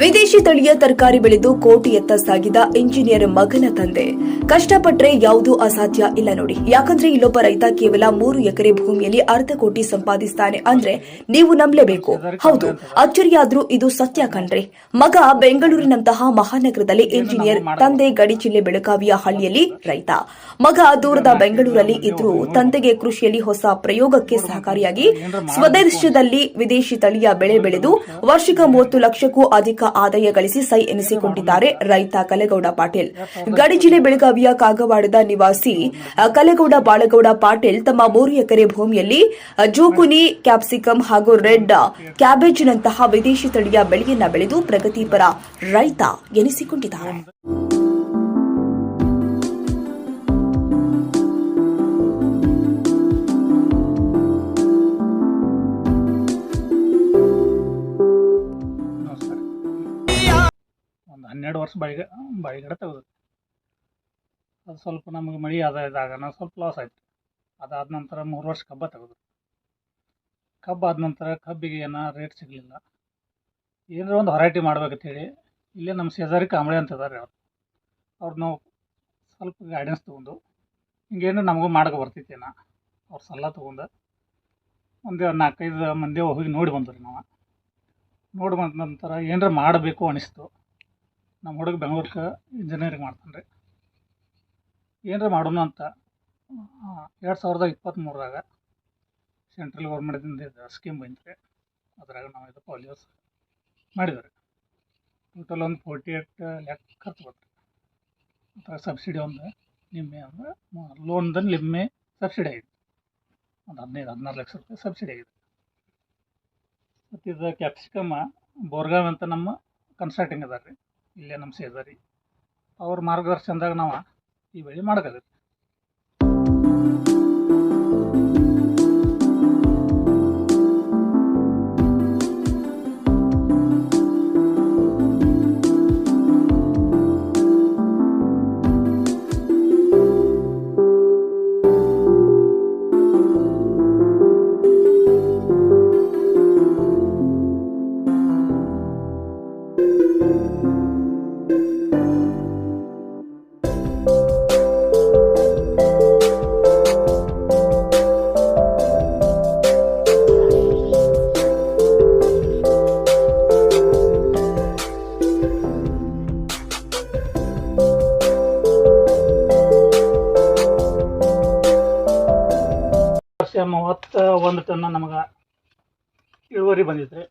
ವಿದೇಶಿ ತಳಿಯ ತರಕಾರಿ ಬೆಳೆದು ಕೋಟಿಯತ್ತ ಸಾಗಿದ ಇಂಜಿನಿಯರ್ ಮಗನ ತಂದೆ. ಕಷ್ಟಪಟ್ರೆ ಯಾವುದೂ ಅಸಾಧ್ಯ ಇಲ್ಲ ನೋಡಿ. ಯಾಕಂದ್ರೆ ಇಲ್ಲೊಬ್ಬ ರೈತ ಕೇವಲ ಮೂರು ಎಕರೆ ಭೂಮಿಯಲ್ಲಿ ಅರ್ಧ ಕೋಟಿ ಸಂಪಾದಿಸ್ತಾನೆ ಅಂದ್ರೆ ನೀವು ನಂಬಲೇಬೇಕು. ಹೌದು, ಅಚ್ಚರಿಯಾದ್ರೂ ಇದು ಸತ್ಯ ಕಣ್ರಿ. ಮಗ ಬೆಂಗಳೂರಿನಂತಹ ಮಹಾನಗರದಲ್ಲಿ ಇಂಜಿನಿಯರ್, ತಂದೆ ಗಡಿ ಜಿಲ್ಲೆ ಬೆಳಗಾವಿಯ ಹಳ್ಳಿಯಲ್ಲಿ ರೈತ. ಮಗ ದೂರದ ಬೆಂಗಳೂರಲ್ಲಿ ಇದ್ರೂ ತಂದೆಗೆ ಕೃಷಿಯಲ್ಲಿ ಹೊಸ ಪ್ರಯೋಗಕ್ಕೆ ಸಹಕಾರಿಯಾಗಿ ಸ್ವದೇಶದಲ್ಲಿ ವಿದೇಶಿ ತಳಿಯ ಬೆಳೆ ಬೆಳೆದು ವಾರ್ಷಿಕ ಮೂವತ್ತು ಲಕ್ಷಕ್ಕೂ ಅಧಿಕ ಆದಾಯ ಗಳಿಸಿ ಸೈ ಎನಿಸಿಕೊಂಡಿದ್ದಾರೆ. ರೈತ ಕಲೆಗೌಡ ಪಾಟೀಲ್. ಗಡಿ ಜಿಲ್ಲೆ ಬೆಳಗಾವಿಯ ಕಾಗವಾಡದ ನಿವಾಸಿ ಕಲೆಗೌಡ ಬಾಳಗೌಡ ಪಾಟೀಲ್ ತಮ್ಮ ಮೂರು ಎಕರೆ ಭೂಮಿಯಲ್ಲಿ ಜೋಕುನಿ, ಕ್ಯಾಪ್ಸಿಕಂ ಹಾಗೂ ರೆಡ್ ಕ್ಯಾಬೇಜ್ನಂತಹ ವಿದೇಶಿ ತಳಿಯ ಬೆಳೆಯನ್ನ ಬೆಳೆದು ಪ್ರಗತಿಪರ ರೈತ ಎನಿಸಿಕೊಂಡಿದ್ದಾರೆ. ವರ್ಷ ಬಳಿಗ ಬಳಿಗಡೆ ತೆಗೆದು ಅದು ಸ್ವಲ್ಪ ನಮಗೆ ಮಳೆ ಅದ ಇದಾಗನ ಸ್ವಲ್ಪ ಲಾಸ್ ಆಯ್ತು. ಅದಾದ ನಂತರ ಮೂರು ವರ್ಷ ಕಬ್ಬ ತೆಗೆದ್ರು ಕಬ್ಬು ಆದ ನಂತರ ಕಬ್ಬಿಗೆ ಏನೋ ರೇಟ್ ಸಿಗಲಿಲ್ಲ. ಏನಾರ ಒಂದು ಹೊರೈಟಿ ಮಾಡ್ಬೇಕಂತೇಳಿ ಇಲ್ಲೇ ನಮ್ಮ ಸೇಜಾರಿ ಕಾಂಬಳೆ ಅಂತ ಇದ್ದಾರೆ ಅವ್ರು. ಅವ್ರು ನಾವು ಸ್ವಲ್ಪ ಗೈಡೆನ್ಸ್ ತೊಗೊಂಡು ಹಿಂಗೇನು ನಮಗೂ ಮಾಡಕ್ಕೆ ಬರ್ತೈತೇನ. ಅವ್ರ ಸಲ ತೊಗೊಂಡು ಒಂದು ನಾಲ್ಕೈದು ಮಂದಿ ಹೋಗಿ ನೋಡಿ ಬಂದ್ರಿ ನಾವು. ನೋಡಿ ಬಂದ ನಂತರ ಏನಾರ ಮಾಡಬೇಕು ಅನಿಸ್ತು. ನಮ್ಮ ಹುಡುಗ ಬೆಂಗ್ಳೂರ್ಗೆ ಇಂಜಿನಿಯರಿಂಗ್ ಮಾಡ್ತಾನೆ ರೀ ಏನಾರ ಮಾಡೋಣ ಅಂತ? ಎರಡು ಸಾವಿರದ ಇಪ್ಪತ್ತ್ಮೂರರಾಗ ಸೆಂಟ್ರಲ್ ಗೌರ್ಮೆಂಟಿಂದ ಇದು ಸ್ಕೀಮ್ ಬಂತು ರೀ ಅದ್ರಾಗ ನಾವು ಇದು ಪಾಲಿಯೋಸ್ ಮಾಡಿದ್ವಿ ರೀ ಟೋಟಲ್ ಒಂದು ಫೋರ್ಟಿ ಏಟ್ ಲ್ಯಾಕ್ ಖರ್ಚು ಬರ್ತದೆ ಅದ್ರಾಗ ಸಬ್ಸಿಡಿ ಒಂದು ನಿಮ್ಮೆ ಅಂದ್ರೆ ಲೋನ್ದಲ್ಲಿ ನಿಮ್ಮೆ ಸಬ್ಸಿಡಿ ಆಗಿದೆ ಒಂದು ಹದಿನೈದು, ಹದಿನಾರು ಲಕ್ಷ ರೂಪಾಯಿ ಸಬ್ಸಿಡಿ ಆಗಿದೆ ಮತ್ತು ಇದು ಕ್ಯಾಪ್ಸಿಕಮ್ಮ ಬೋರ್ಗಾವ್ ಅಂತ ನಮ್ಮ ಕನ್ಸಲ್ಟಿಂಗ್ ಅದಾರ ರೀ ಇಲ್ಲೇ ನಮ್ಮ ಸೇದಾರಿ ಅವ್ರ ಮಾರ್ಗದರ್ಶನದಾಗ ನಾವು ಈ ಬೆಳೆ ಮಾಡಕತ್ತೀವಿ ವರ್ಷ ಮೂವತ್ತ ಒಂದು ಟನ್ ನಮಗೆ ಇಳುವರಿ ಬಂದಿತ್ತು ರೀ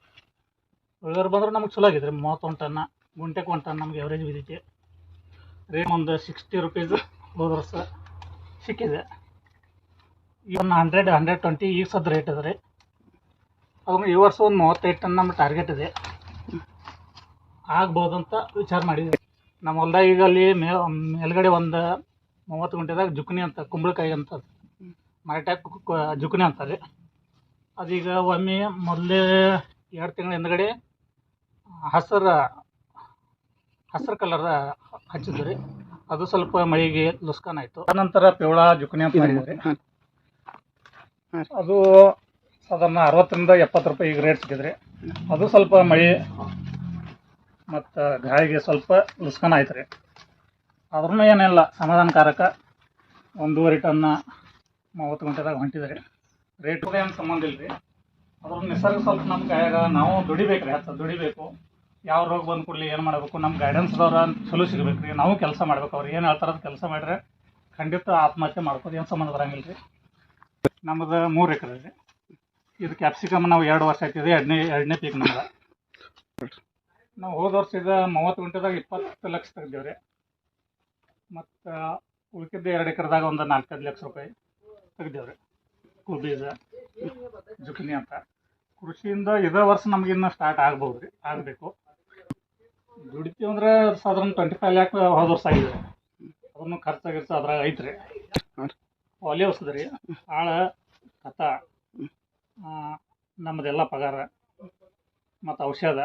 ಇಳುವರಿ ಬಂದ್ರೆ ನಮಗೆ ಚಲೋ ಆಗೈತೆ ರೀ ಮೂವತ್ತೊಂದು ಟನ್ನ ಗುಂಟೆಗೆ ಒಂದು ಟನ್ ನಮ್ಗೆ ಎವರೇಜ್ ಬಿದ್ದೈತಿ. ರೇಟ್ ಒಂದು ಸಿಕ್ಸ್ಟಿ ರುಪೀಸ್ ಹೋದ ವರ್ಷ ಸಿಕ್ಕಿದೆ. ಈಗ ಒಂದು ಹಂಡ್ರೆಡ್ ಹಂಡ್ರೆಡ್ ಟ್ವೆಂಟಿ ಈಗ ಸದ್ ರೇಟ್ ಇದೆ ರೀ. ಅದನ್ನು ಈ ವರ್ಷ ಒಂದು ಮೂವತ್ತೈದು ಟನ್ ನಮ್ಮ ಟಾರ್ಗೆಟ್ ಇದೆ. ಆಗ್ಬೋದಂತ ವಿಚಾರ ಮಾಡಿದ್ವಿ. ನಮ್ಮ ಹೊಲ್ದಾಗ ಈಗ ಅಲ್ಲಿ ಮೇಲ್ಗಡೆ ಒಂದು ಮೂವತ್ತು ಗಂಟೆದಾಗ ಜುಕ್ನಿ ಅಂತ, ಕುಂಬಳಕಾಯಿ ಅಂತ ಮರಾಠ್ಯಾಗ ಜುಕ್ನಿ ಅಂತಾರೆ. ಅದೀಗ ಒಮ್ಮೆ ಮೊದಲೇ ಎರಡು ತಿಂಗಳ ಹಿಂದ್ಗಡೆ ಹಸಿರು ಹಸಿರು ಕಲರ್ ಹಚ್ಚಿದ್ವಿ ರೀ ಅದು ಸ್ವಲ್ಪ ಮೈಗೆ ಲುಸ್ಕಾನ್ ಆಯಿತು. ಆನಂತರ ಪಿವಳ ಜುಕ್ನಿ ಅಂತ ಮಾಡಿದ್ರಿ ರೀ. ಅದು ಸಾಧಾರಣ ಅರವತ್ತರಿಂದ ಎಪ್ಪತ್ತು ರೂಪಾಯಿ ಈಗ ರೇಟ್ ಸಿಕ್ಕಿದ್ರಿ ಅದು ಸ್ವಲ್ಪ ಮಳೆ ಮತ್ತು ಗಾಳಿಗೆ ಸ್ವಲ್ಪ ಲುಸ್ಕಾನ್ ಆಯ್ತು ರೀ. ಆದ್ರೂ ಏನಿಲ್ಲ ಸಮಾಧಾನಕಾರಕ. ಒಂದೂವರೆ ಟನ್ನ ಮೂವತ್ತು ಗಂಟೆದಾಗ ಹೊಂಟಿದ್ರೆ ರೇಟ್ ಏನು ಸಂಬಂಧ ಇಲ್ಲ ರೀ ಅದ್ರ ನಿಸರ್ಗ ಸ್ವಲ್ಪ ನಮ್ಮ ಕೈಯಾಗ ನಾವು ದುಡಿಬೇಕು ರೀ ಹತ್ತು ದುಡಿಬೇಕು. ಯಾವ ರೋಗ ಬಂದು ಕೊಡಲಿ ಏನು ಮಾಡಬೇಕು ನಮ್ಮ ಗೈಡೆನ್ಸ್ದವ್ರ ಚಲೋ ಸಿಗ್ಬೇಕು ರೀ ನಾವು ಕೆಲಸ ಮಾಡ್ಬೇಕು. ಅವ್ರು ಏನು ಹೇಳ್ತಾರ ಕೆಲಸ ಮಾಡಿದ್ರೆ ಖಂಡಿತ ಆತ್ಮಹತ್ಯೆ ಮಾಡ್ಕೋದು ಏನು ಸಂಬಂಧ ಬರಂಗಿಲ್ಲ ರೀ ನಮ್ಮದು ಮೂರು ಎಕರೆ ರೀ. ಇದು ಕ್ಯಾಪ್ಸಿಕಮ್ ನಾವು ಎರಡು ವರ್ಷ ಆಯ್ತಿದೆ, ಎರಡನೇ ಎರಡನೇ ಪೀಕ್ ನಮ್ಗೆ ನಾವು ಹೋದ ವರ್ಷ ಇದ ಮೂವತ್ತು ಗಂಟೆದಾಗ ಇಪ್ಪತ್ತು ಲಕ್ಷ ತೆಗ್ದೇವು ರೀ ಮತ್ತು ಉಳ್ಕಿದ್ದು ಎರಡು ಎಕರೆದಾಗ ಒಂದು ನಾಲ್ಕೈದು ಲಕ್ಷ ರೂಪಾಯಿ. ತೆಗ್ದೇವ್ರಿ. ಬೀಜ ಜುಕಿನಿ ಅಂತ. ಕೃಷಿಯಿಂದ ಇದೇ ವರ್ಷ ನಮಗಿನ್ನ ಸ್ಟಾರ್ಟ್ ಆಗ್ಬೋದು ರೀ. ಆಗಬೇಕು. ದುಡಿತೀವಿ ಅಂದ್ರೆ ಸಾಧಾರಣ ಟ್ವೆಂಟಿ ಫೈವ್ ಲ್ಯಾಕ್ ಹೋದ ವರ್ಷ ಆಗಿದೆ. ಅದನ್ನು ಖರ್ಚು ಗಿರ್ಚು ಅದ್ರಾಗ ಐತ್ರಿ. ಒಲೆ ಹೊಸದ ರೀ. ಆಳ ಕಥ ನಮ್ಮದೆಲ್ಲ ಪಗಾರ. ಮತ್ತು ಔಷಧ.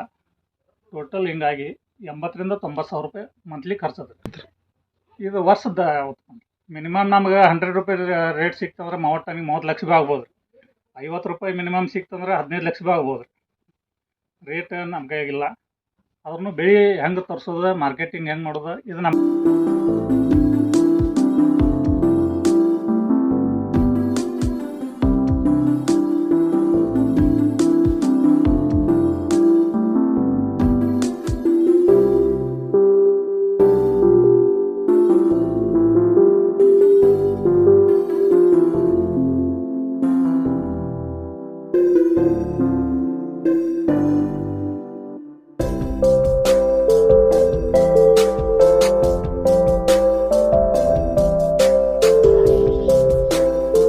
ಟೋಟಲ್ ಹಿಂಗಾಗಿ ಎಂಬತ್ತರಿಂದ ತೊಂಬತ್ತು ಸಾವಿರ ರೂಪಾಯಿ ಮಂತ್ಲಿ ಖರ್ಚದ ಇದು ವರ್ಷದ ಮಿನಿಮಮ್ ನಮ್ಗೆ ಹಂಡ್ರೆಡ್ ರೂಪಾಯಿ ರೇಟ್ ಸಿಕ್ತಂದ್ರೆ ಮೂವತ್ತು ಟನ್ಗೆ ಮೂವತ್ತು ಲಕ್ಷ ಭೀ ಆಗ್ಬೋದು. ಐವತ್ತು ರೂಪಾಯಿ ಮಿನಿಮಮ್ ಸಿಕ್ತಂದ್ರೆ ಹದಿನೈದು ಲಕ್ಷ ಭೀ ಆಗ್ಬೋದು. ರೇಟ್ ನಮ್ಮ ಕೈಯಾಗಿಲ್ಲ. ಅದ್ರೂ ಬೆಳೆ ಹೆಂಗೆ ತರಿಸೋದು ಮಾರ್ಕೆಟಿಂಗ್ ಹೆಂಗೆ ಮಾಡೋದು, ಇದು ನಮ್ಮ